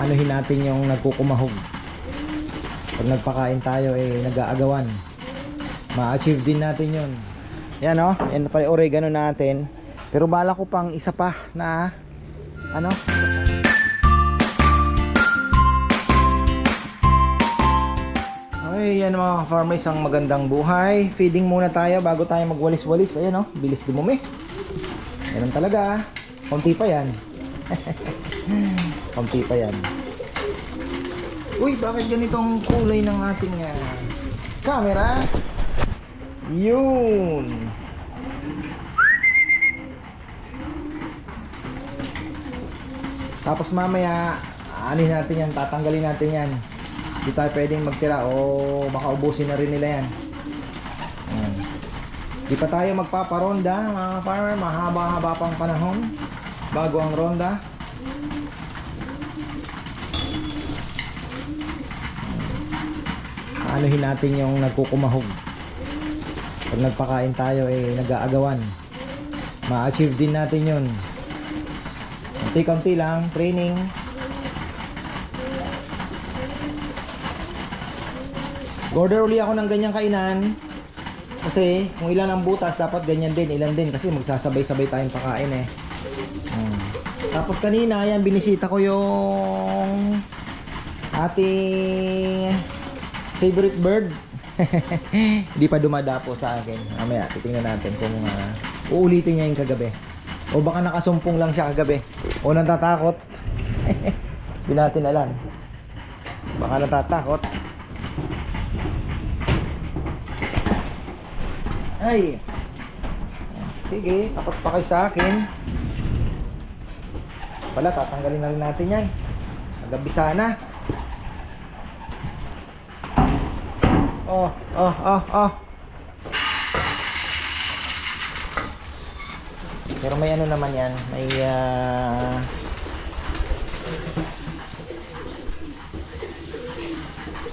Anuhin natin yung nagkukumahog. Pag nagpakain tayo, eh, nag-aagawan. Ma-achieve din natin yun. Yan o, yan pala yung oregano natin. Pero bala ko pang isa pa na, ano? Okay, yan mga farmer, isang magandang buhay. Feeding muna tayo bago tayo magwalis-walis. Ayan o, bilis dumumi. Ganun talaga. ah. Konti pa yan. Konti pa yan. Uy, bakit ganitong kulay ng ating ah, camera? Yun. Tapos mamaya, ano natin yan, tatanggalin natin yan. Hindi tayo pwedeng magtira o baka ubusin na rin nila yan. Ayan. Di pa tayo magpaparonda mga farmer, mahaba-haba pang panahon bago ang ronda. Anuhin natin yung nagkukumahog. Pag nagpakain tayo eh nag-aagawan. Ma-achieve din natin yun. Kunti-kunti lang, training. Order uli ako ng ganyang kainan. Kasi kung ilan ang butas, dapat ganyan din, ilan din. Kasi magsasabay-sabay tayong pakain eh. Hmm. Tapos kanina, yan, binisita ko yung ating favorite bird. Hindi pa dumadapo sa akin. Mamaya, titingnan natin kung ah, uulitin niya yung kagabi. O baka nakasumpong lang siya kagabi. O natatakot. Hindi natin alam. Baka natatakot. Ay. Sige, takot pa kayo sa akin. Pala, tatanggalin na rin natin yan. Magabi sana. Oh, oh, oh, oh. Pero may ano naman yan. May, ah...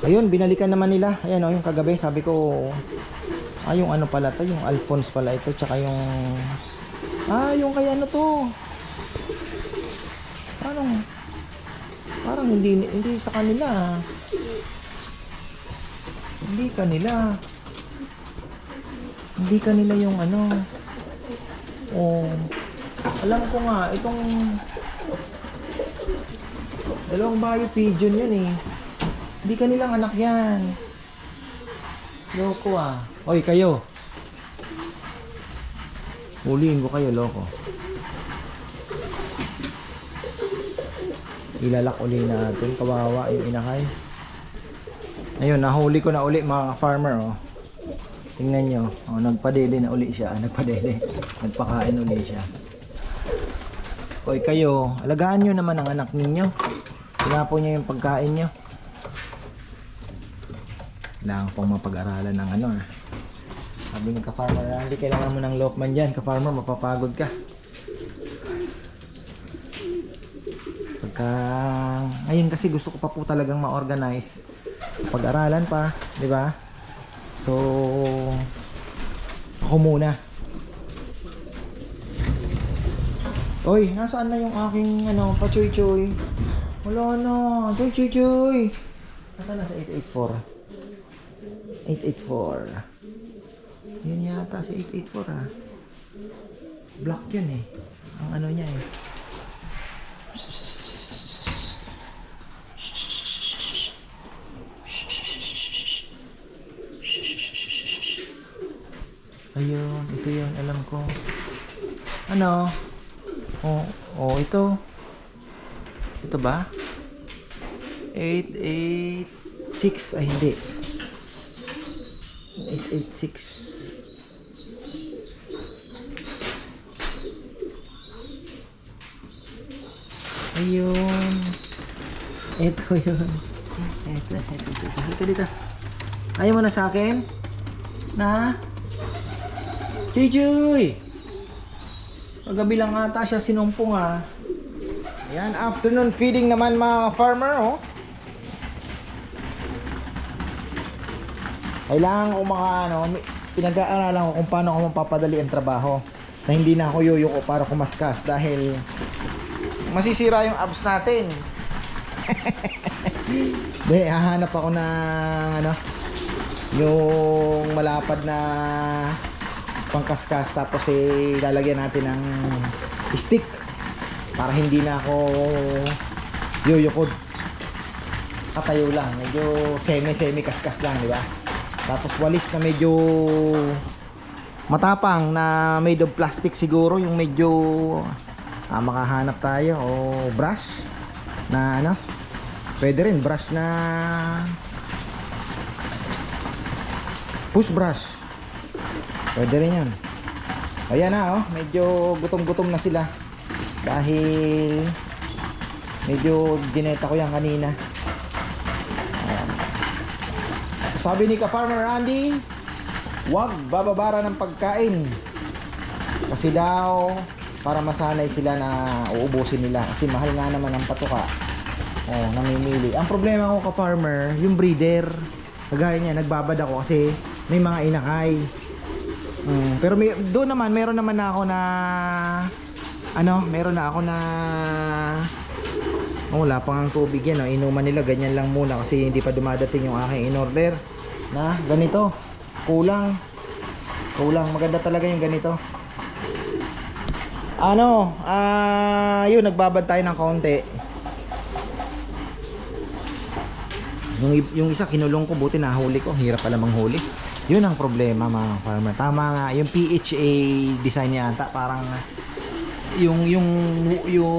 Ayun, binalikan naman nila. Ayan o, yung kagabi. Sabi ko, ah, yung ano pala to, yung Alphonse pala ito. Tsaka yung, ah, yung kaya ano to. Parang, parang hindi, hindi sa kanila. Hindi kanila. Hindi kanila yung ano. Oh. Alam ko nga, itong dalawang bayo pigeon yun eh. Hindi kanilang anak yan. Loko ah. Oy, kayo. Huliin ko kayo, loko. Ilalak uli natin. Kawawa yung inakay. Ayun, nahuli ko na uli mga farmer oh. Tingnan nyo. Oh, nagpadede na uli siya. Nagpadede. Nagpakain uli siya. Hoy kayo, alagaan nyo naman ang anak ninyo. Tinapo niyo yung pagkain nyo. Kailangan pong mapag-aralan ng ano ah. Sabi ng ka-farmer, hindi kailangan mo ng lokman dyan. Ka-farmer, mapapagod ka. Pagka... Ngayon kasi gusto ko pa po talagang ma-organize. Pag-aralan pa, di ba? So, ako muna. Oy, nasaan na yung aking ano, pachoy-choy? Wala na. Choy, choy, choy. Nasaan na sa 884? 884. Yun yata si 884 ah. Block yun eh. Ang ano niya eh. Ayun, ito yun, alam ko. Ano? Oh, oh, ito. Ito ba? 886 ay hindi. 886. Ayun. Ito yun. Ito, ito, ito, ito. Ito dito. Ayaw mo na sa akin? Na? Chuy-chuy! Paggabi lang ata siya sinumpong ah. Ayan, afternoon feeding naman mga farmer oh. Kailangan ko mga ano, pinag-aaralan ko kung paano ako mapapadali ang trabaho. Na hindi na ako yuyuko para kumaskas dahil masisira yung abs natin. Hindi, hahanap ako ng ano, yung malapad na pangkaskas tapos eh natin ng stick para hindi na ako yuyukod. Katayo lang, medyo semi-semi kaskas lang, di ba? Tapos walis na medyo matapang na made of plastic siguro yung medyo ah, makahanap tayo o brush na ano pwede rin brush na push brush pwede rin yan ayan na oh medyo gutom gutom na sila dahil medyo gineta ko yan kanina Ayan. sabi ni ka farmer Randy Huwag bababara ng pagkain. Kasi daw, para masanay sila na uubusin nila. Kasi mahal nga naman ang patuka. Oh, namimili. Ang problema ko ka-farmer, yung breeder. Kagaya niya, nagbabad ako kasi may mga inakay. Mm, pero may, doon naman, meron naman na ako na ano, meron na ako na Oh, wala pang ang tubig yan. Oh. Inuman nila, ganyan lang muna kasi hindi pa dumadating yung aking in-order na ganito. Kulang. Kulang. Maganda talaga yung ganito. Ano, ah, yun, nagbabad tayo ng konti. Yung, yung isa kinulong ko, buti nahuli ko. Hirap pala manghuli. Yun ang problema mga farmer. Tama nga, yung PHA design niya ata, parang yung yung yung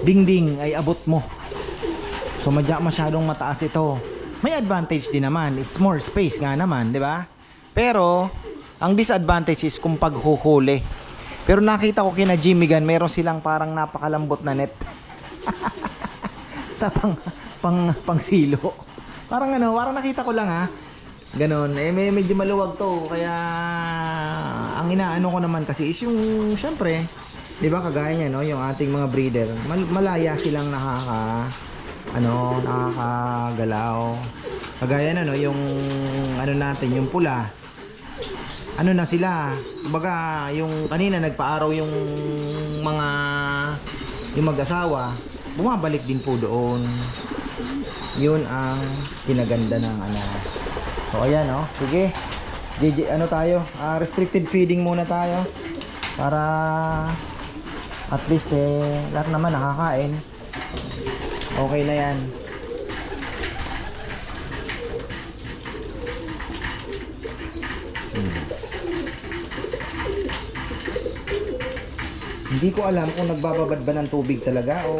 dingding ay abot mo. So madya masyadong mataas ito. May advantage din naman, it's more space nga naman, 'di ba? Pero ang disadvantage is kung paghuhuli. Pero nakita ko kina Jimmy Gun, meron silang parang napakalambot na net. Tapang pang pang silo. Parang ano, parang nakita ko lang ha. Ganon. Eh, may, medyo maluwag to. Kaya, ang inaano ko naman kasi is yung, syempre, di ba kagaya niya, no? Yung ating mga breeder. Mal- malaya silang nakaka, ano, nakakagalaw. Kagaya na, no? Yung, ano natin, yung pula. Ano na sila? Baga, yung kanina nagpaaraw yung mga, yung mag-asawa. Bumabalik din po doon. Yun ang kinaganda ng ano, So ayan oh, sige. JJ ano tayo? Ah, restricted feeding muna tayo para at least eh lahat naman nakakain. Okay na 'yan. Hmm. Hindi ko alam kung nagbababad ba ng tubig talaga o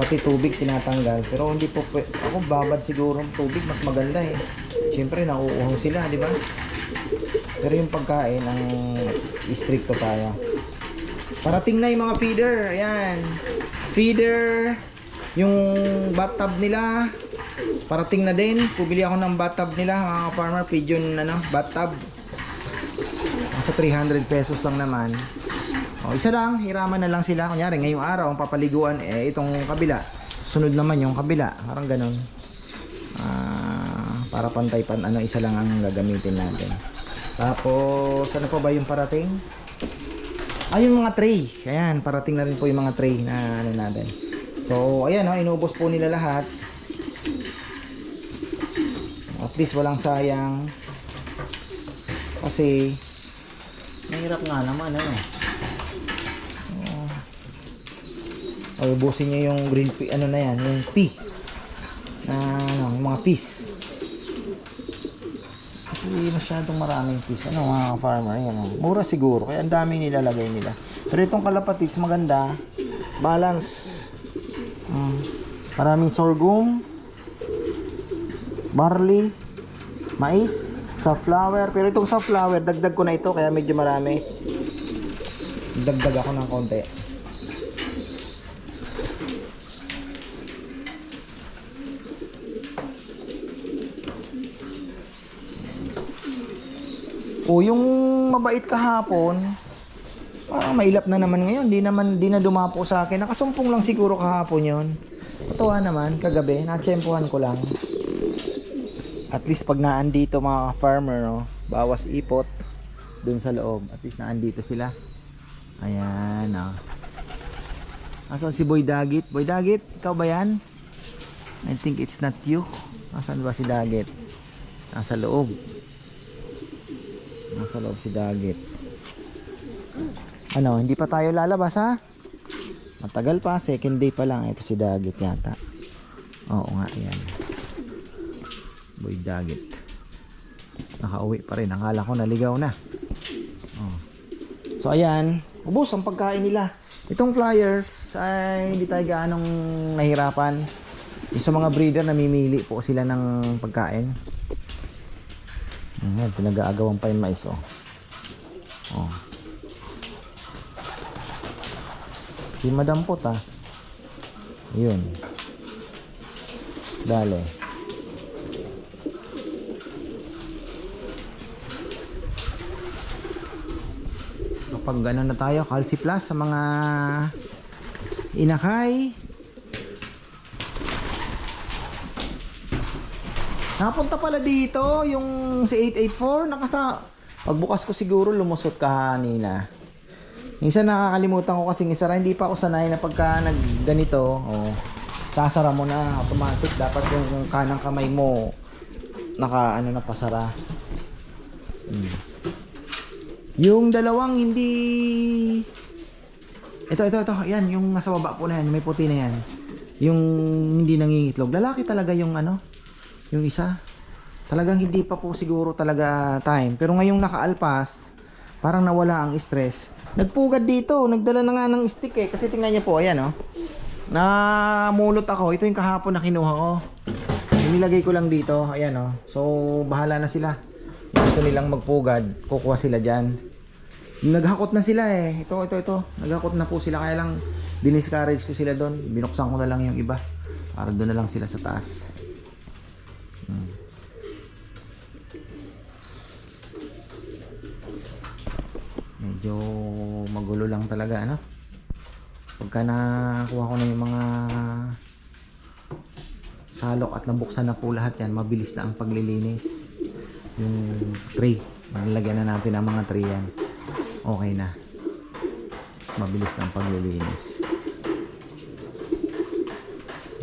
pati tubig tinatanggal. Pero hindi po ako babad siguro ng tubig mas maganda eh. Syempre nauuhaw sila di ba? Pero yung pagkain ang stricto tayo. Parating na yung mga feeder. Ayan. Feeder. Yung bathtub nila. Parating na din. Pubili ako ng bathtub nila mga farmer pigeon ano bathtub. Nasa 300 pesos lang naman o, isa lang, hiraman na lang sila. Kunyari, ngayong araw, ang papaliguan, eh, itong kabila. Sunod naman yung kabila. Parang ganun. Ah, para pantay pan, ano, isa lang ang gagamitin natin. Tapos, ano pa ba yung parating? Ah, yung mga tray. Ayan, parating na rin po yung mga tray na ano natin. So, ayan, oh, inubos po nila lahat. At least walang sayang. Kasi, mahirap nga naman, ano. O, ubusin nyo yung green pea, ano na yan, yung pea. Na, ano, yung mga peas. Kasi masyadong maraming peas. Ano mga farmer, yan o. Mura siguro, kaya ang dami nilalagay nila. Pero itong kalapatis, maganda. Balance. Mm. Maraming sorghum. Barley. Mais. Safflower. Pero itong safflower, dagdag ko na ito, kaya medyo marami. Dagdag ako ng konti. O yung mabait kahapon, parang mailap na naman ngayon. Di naman di na dumapo sa akin. Nakasumpong lang siguro kahapon 'yon. Totoo naman, kagabi, natsempuhan ko lang. At least pag naandito mga farmer, no, bawas ipot dun sa loob. At least naandito sila. Ayan, oh. Asan si Boy Dagit? Boy Dagit, ikaw ba yan? I think it's not you. Asan ba si Dagit? Nasa loob. Nasa loob si Dagit. Ano, hindi pa tayo lalabas ha? Matagal pa, second day pa lang. Ito si Dagit yata. Oo nga, yan. Boy Dagit. Nakauwi pa rin. Akala ko naligaw na. Oh. So ayan, ubos ang pagkain nila. Itong flyers ay hindi tayo gaanong nahirapan. Yung mga breeder namimili po sila ng pagkain. Ayan, pinag-aagawan pa yung mais oh. Oh. Di madampot ah. Yun. Dale. Kapag gano'n na tayo, Calci Plus sa mga inakay. Napunta pala dito yung si 884 nakasa pagbukas ko siguro lumusot ka kanina. Minsan nakakalimutan ko kasi isara. Hindi pa ako sanay na pagka nag ganito, oh, sasara mo na automatic. Dapat yung kanang kamay mo naka ano na pasara. Hmm. Yung dalawang hindi ito ito ito. Yan yung nasa baba po na yan. May puti na yan. Yung hindi nangingitlog. Lalaki talaga yung ano yung isa talagang hindi pa po siguro talaga time. Pero ngayong nakaalpas parang nawala ang stress. Nagpugad dito nagdala na nga ng stick eh. Kasi tingnan niyo po ayan oh. Namulot ako. Ito yung kahapon na kinuha ko nilagay ko lang dito ayan oh. So bahala na sila. Gusto nilang magpugad kukuha sila dyan. Naghakot na sila eh. Ito ito ito. Naghakot na po sila. Kaya lang diniscourage ko sila doon. Binuksan ko na lang yung iba. Para doon na lang sila sa taas Hmm. Medyo magulo lang talaga ano. Pagka nakuha ko na yung mga salok at nabuksan na po lahat yan, mabilis na ang paglilinis. Yung tray, maglagyan na natin ang mga tray yan. Okay na. Mas mabilis na ang paglilinis.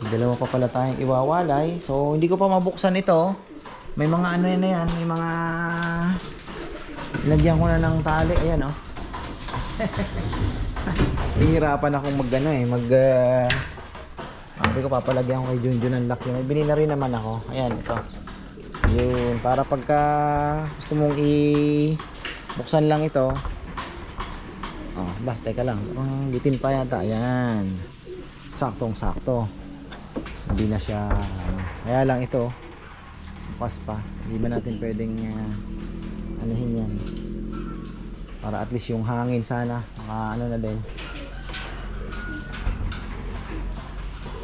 Dalawa pa pala tayong iwawalay. So, hindi ko pa mabuksan ito. May mga ano na yan. May mga... Lagyan ko na ng tali. Ayan, oh. Hihirapan akong mag ano eh. Mag... Uh... Sabi ko papalagyan ko kay Junjun ng lock yun. Binili na rin naman ako. Ayan, ito. Yun. Para pagka gusto mong i... Buksan lang ito. Oh, ba, teka lang. Ang bitin pa yata. Ayan. Saktong sakto hindi na siya ano. kaya lang ito bukas pa. Hindi ba natin pwedeng uh, anuhin yan? Para at least yung hangin sana maka ano na din.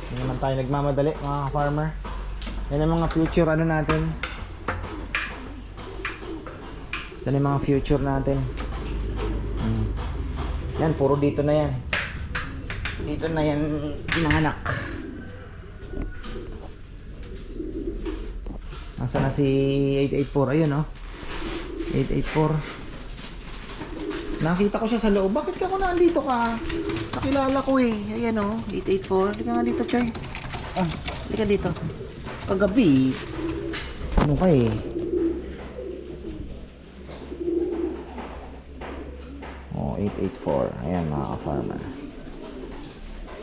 Hindi naman tayo nagmamadali mga farmer yan ang mga future ano natin. Yan ang mga future natin. Hmm. yan puro dito na yan. Dito na yan pinanganak Nasa na si 884? Ayun oh. 884. Nakita ko siya sa loob. Bakit ka ko nandito ka? Nakilala ko eh. Ayan oh. 884. Halika nga dito, Choy. Ah, halika dito. Kagabi. Ano ka eh? Oh, 884. Ayan mga ka-farmer.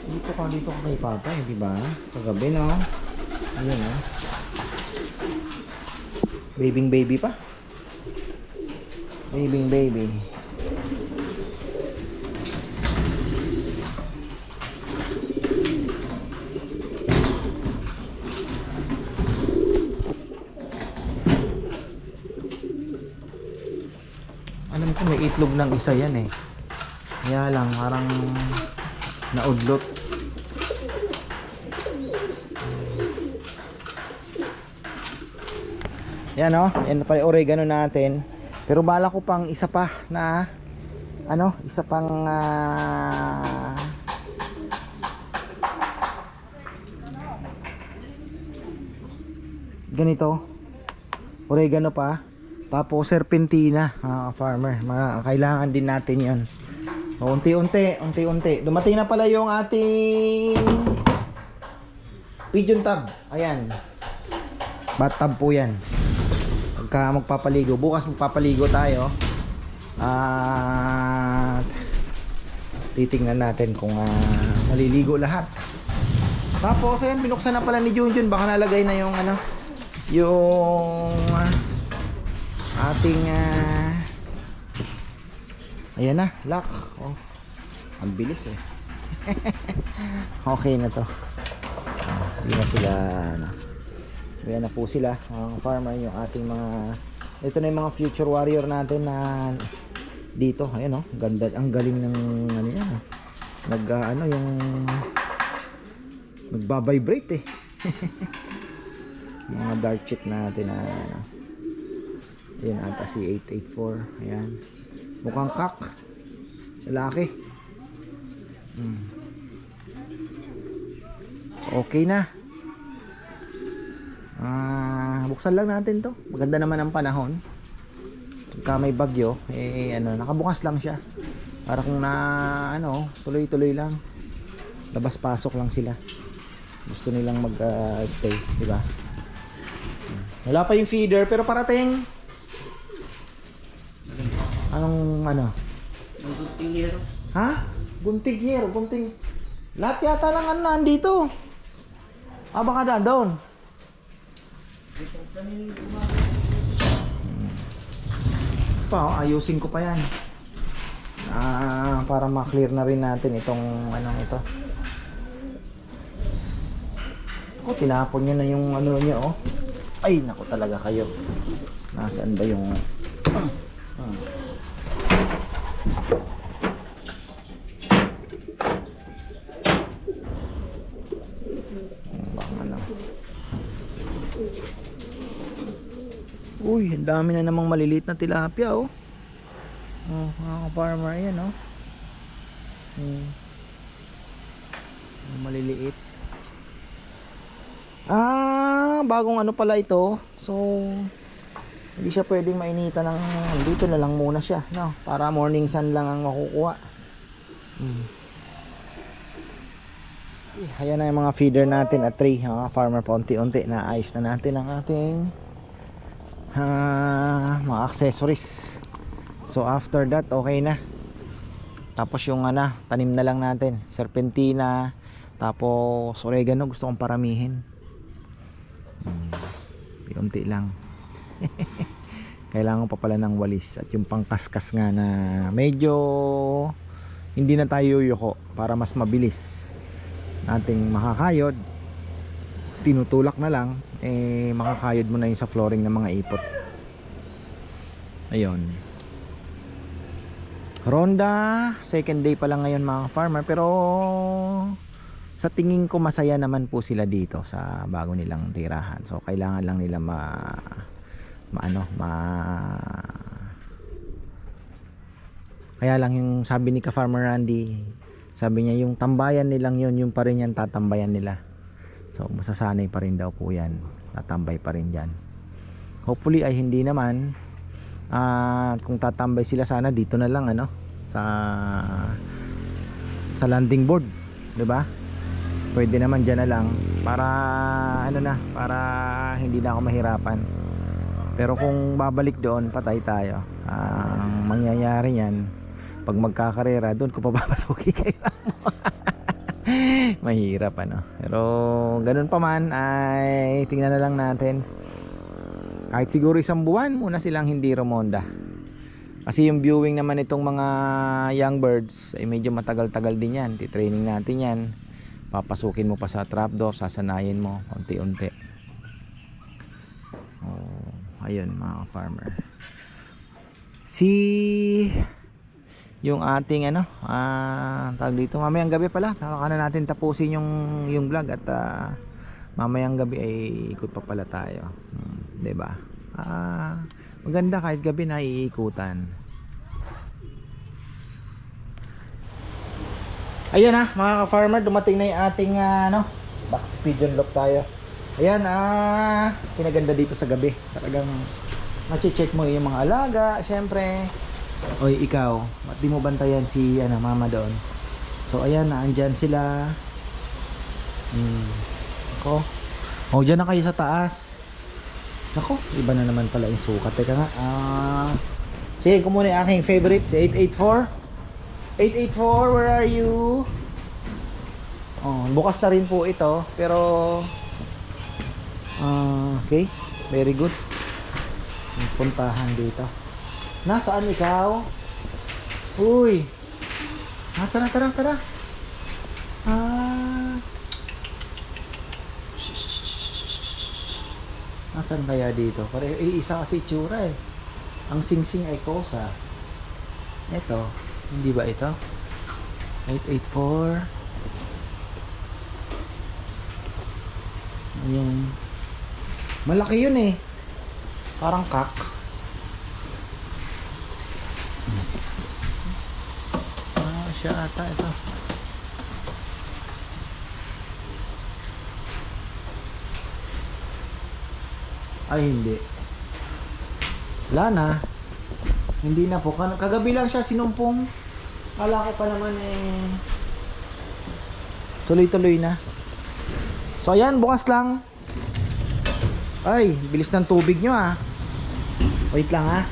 Dito ka dito ka kay Papa eh, di ba? Kagabi no. Ayun oh. Babing baby pa. Babing baby. Alam ko may itlog ng isa yan eh. Kaya lang parang naudlot. Yan oh, yan pala oregano natin. Pero bala ko pang isa pa na ano, isa pang ah, ganito. Oregano pa. Tapos serpentina, ah, farmer. Mga, kailangan din natin 'yon. Unti-unti, unti-unti. Dumating na pala yung ating pigeon tub. Ayan. Bathtub po yan. Pagka magpapaligo. Bukas magpapaligo tayo. At titingnan natin kung ah, maliligo lahat. Tapos, ayan, binuksan na pala ni Junjun. Baka nalagay na yung ano, yung ah, ating ah, ayan na, lock. Oh, ang bilis eh. okay na to. Hindi na sila, ano. Ayan na po sila, mga farmer, yung ating mga, ito na yung mga future warrior natin na dito, ayan oh, ganda, ang galing ng, ano yan, oh. nag, ah, ano, yung, nagbabibrate eh. mga dark chick natin na, ano, Ayan ata si 884. Ayan. Mukhang kak. Lalaki. Hmm. Okay na. Ah, buksan lang natin to. Maganda naman ang panahon. Pagka may bagyo, eh ano, nakabukas lang siya. Para kung na ano, tuloy-tuloy lang. Labas-pasok lang sila. Gusto nilang mag-stay, di ba? Wala pa yung feeder pero parating. Anong ano? Gunting liro. Ha? Gunting year, gunting. Lahat yata lang ano nandito. Ah, baka na doon. Pa, oh, ayusin ko pa yan. Ah, para ma-clear na rin natin itong anong ito. Ako, tinapon niya na yung ano niya, oh. Ay, nako talaga kayo. Nasaan ba yung... Hmm. Bang ano. Uy, ang dami na namang maliliit na tilapia oh. Oh, mga farmer yan oh. Hmm. Maliliit. Ah, bagong ano pala ito. So, hindi siya pwedeng mainitan ng dito na lang muna siya, no? Para morning sun lang ang makukuha. Hmm. Eh, Ayan na yung mga feeder natin at three mga farmer pa unti-unti na ayos na natin ang ating ah, mga accessories. So after that okay na. Tapos yung ano, tanim na lang natin. Serpentina tapos oregano gusto kong paramihin. Hmm, unti lang. Kailangan pa pala ng walis at yung pangkaskas nga na medyo hindi na tayo yuko para mas mabilis nating makakayod tinutulak na lang eh makakayod mo na yung sa flooring ng mga ipot. Ayun. Ronda second day pa lang ngayon mga farmer pero sa tingin ko masaya naman po sila dito sa bago nilang tirahan. So kailangan lang nila ma maano ma kaya lang yung sabi ni ka farmer Randy sabi niya yung tambayan nilang yun yung pa rin yan tatambayan nila so masasanay pa rin daw po yan. Tatambay pa rin dyan. Hopefully ay hindi naman. At kung tatambay sila sana dito na lang ano? Sa sa landing board 'di ba? Pwede naman dyan na lang. Para ano na para hindi na ako mahirapan. Pero kung babalik doon patay tayo. Ang mangyayari yan pag magkakarera doon ko papapasukin kay Ramo mahirap ano? Pero ganun pa man ay tingnan na lang natin. Kahit siguro isang buwan muna silang hindi rumonda. Kasi yung viewing naman itong mga young birds ay medyo matagal-tagal din yan. Titraining natin yan. Papasukin mo pa sa trapdoor sasanayin mo unti-unti. Oh, ayun mga farmer. Si yung ating ano ah tawag dito mamayang gabi pala. Saka na natin tapusin yung yung vlog at ah, mamayang gabi ay ikot pa pala tayo. Hmm, ba ah maganda kahit gabi na iikutan. Ayan na mga ka-farmer dumating na yung ating ah, ano back to pigeon loop tayo. Ayan ah kinaganda dito sa gabi. Talagang mache-check mo yung mga alaga syempre Oy, ikaw, ba't di mo bantayan si ano, mama doon? So, ayan, naandyan sila. Hmm. Ako. Oh, dyan na kayo sa taas. Nako, iba na naman pala yung sukat. Teka nga, ah... sige, ko muna yung aking favorite, si 884. 884, where are you? Oh, bukas na rin po ito, pero... ah, okay, very good. Puntahan dito. Nasaan ikaw? Uy! Ah, tara, tara, tara. Ah... Nasaan kaya dito? Pare, eh, isa kasi itsura eh. Ang singsing ay kosa. Ito, hindi ba ito? 884. Yung malaki yun eh. Parang kak. Ah, siya ata ito. Ay, hindi. Wala na. Hindi na po. Kagabi lang siya sinumpong. Kala ko pa naman eh. Tuloy-tuloy na. So, ayan. Bukas lang. Ay, bilis ng tubig nyo ah. Wait lang ah.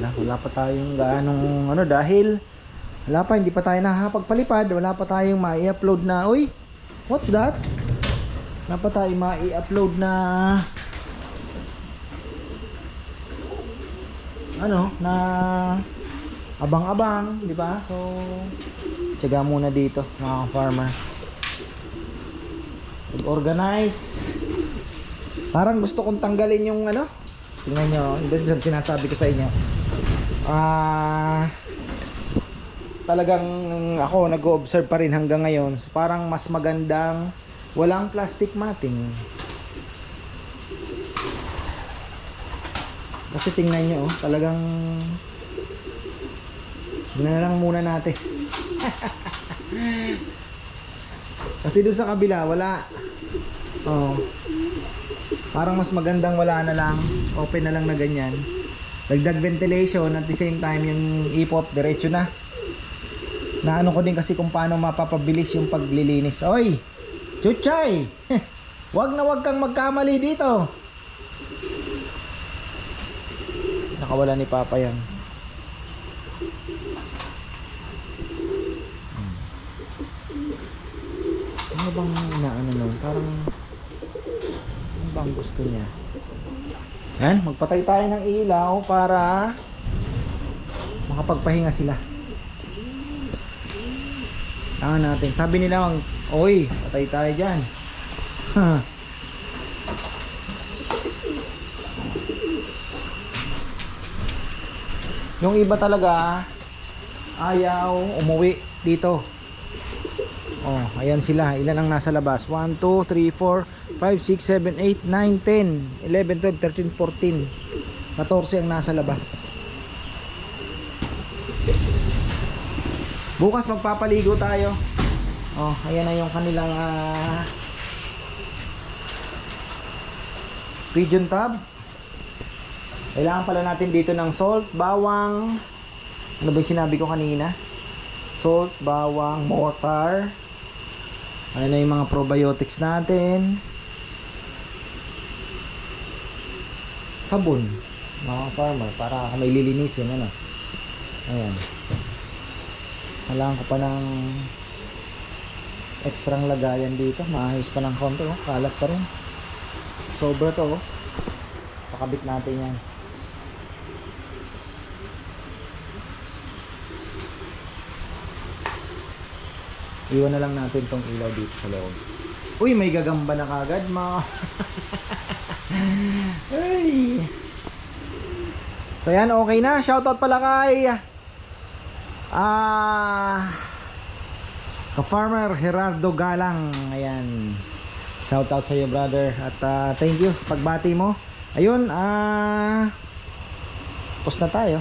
Wala, wala pa tayong gaanong ano dahil wala pa, hindi pa tayo nakakapagpalipad. Wala pa tayong ma-i-upload na. Uy, what's that? Wala pa tayong ma-i-upload na ano, na abang-abang, di ba? So, tiyaga muna dito, mga farmer. Organize. Parang gusto kong tanggalin yung ano. Tingnan nyo, hindi sinasabi ko sa inyo. Ah, talagang ako nag-observe pa rin hanggang ngayon. So, parang mas magandang walang plastic matting. Kasi tingnan nyo, oh, talagang na lang muna natin. Kasi doon sa kabila, wala. Oh. Parang mas magandang wala na lang. Open na lang na ganyan. Dagdag ventilation at the same time yung ipot diretso na. Naano ko din kasi kung paano mapapabilis yung paglilinis. Oy! Chuchay! wag na wag kang magkamali dito. Nakawala ni Papa yan. Hmm. Ano bang inaano nun? Parang ano bang gusto niya? Yan, magpatay tayo ng ilaw para makapagpahinga sila. Tangan natin. Sabi nila, oy, patay tayo dyan. Yung iba talaga ayaw umuwi dito. Oh, ayan sila. Ilan ang nasa labas? 1, 2, 3, 4, 5, 6, 7, 8, 9, 10, 11, 12, 13, 14. 14 ang nasa labas. Bukas magpapaligo tayo. Oh, ayan na yung kanilang ah, pigeon tub. Kailangan pala natin dito ng salt, bawang, ano ba yung sinabi ko kanina? Salt, bawang, mortar. Ayan na yung mga probiotics natin. Sabon, mga farmer, para may lilinisin, ano. Ayan. Kailangan ko pa ng extrang lagayan dito. Maayos pa ng konti, oh. Kalat pa rin. Sobra to, oh. Pakabit natin yan. Iwan na lang natin tong ilaw dito sa loob. Uy, may gagamba na kagad, mga... Ay. So yan, okay na. Shoutout pala kay... Ah... ka-farmer Gerardo Galang. Ayan. Shoutout sa iyo, brother. At ah, thank you sa pagbati mo. Ayun, ah... tapos na tayo.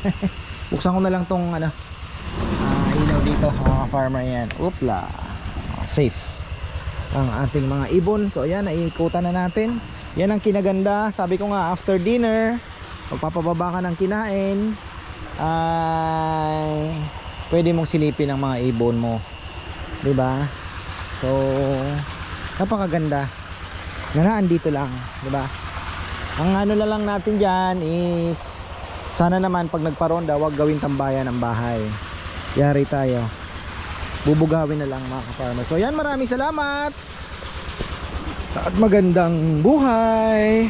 Buksan ko na lang tong ano, ah, ilaw dito mga farmer yan upla safe ang ating mga ibon so ayan naiikutan na natin yan ang kinaganda sabi ko nga after dinner magpapababa ka ng kinain ay pwede mong silipin ang mga ibon mo. 'Di ba? So napakaganda. Na dito lang, 'di ba? Ang ano na lang natin diyan is sana naman pag nagparonda, wag gawin tambayan ang bahay. Yari tayo. Bubugawin na lang mga ka-farmer. So yan, maraming salamat. At magandang buhay.